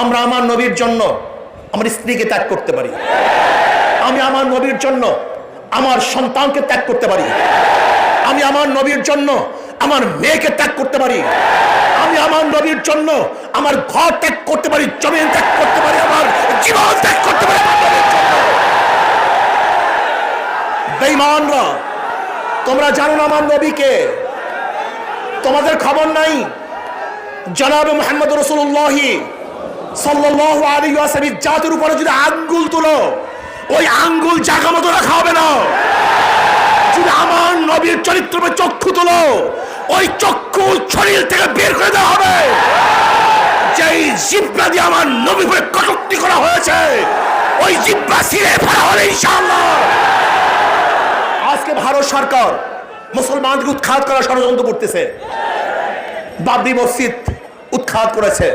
আমরা আমার নবীর জন্য আমার স্ত্রীকে ত্যাগ করতে পারি। আমি আমার নবীর জন্য আমার সন্তানকে ত্যাগ করতে পারি। আমি আমার নবীর জন্য আমার মেয়েকে ত্যাগ করতে পারি। আমি আমার নবীর জন্য আমার ঘর ত্যাগ করতে পারি, জমিন ত্যাগ করতে পারি, আমার জীবন ত্যাগ করতে পারি বেঈমানরা, তোমরা জানো না আমার নবীকে? তোমাদের খবর নাই? জনাব মোহাম্মদ রসুল্লাহি জাতির উপরে যদি আঙ্গুল ওই আঙ্গুল জায়গা মতো রাখা হবে না। যদি আমার নবীর চক্ষু ওই চক্ষু শরীর থেকে বের করে দেওয়া হবে। যেই জিব্বা দিয়ে আমার নবী কটুক্তি করা হয়েছে, ওই জিব্বা ছিঁড়ে ফেলা ইনশাআল্লাহ। আজকে ভারত সরকার মুসলমানদের উৎখাত করার ষড়যন্ত্র করতেছে। বাবরি মসজিদ উৎখাত করেছে।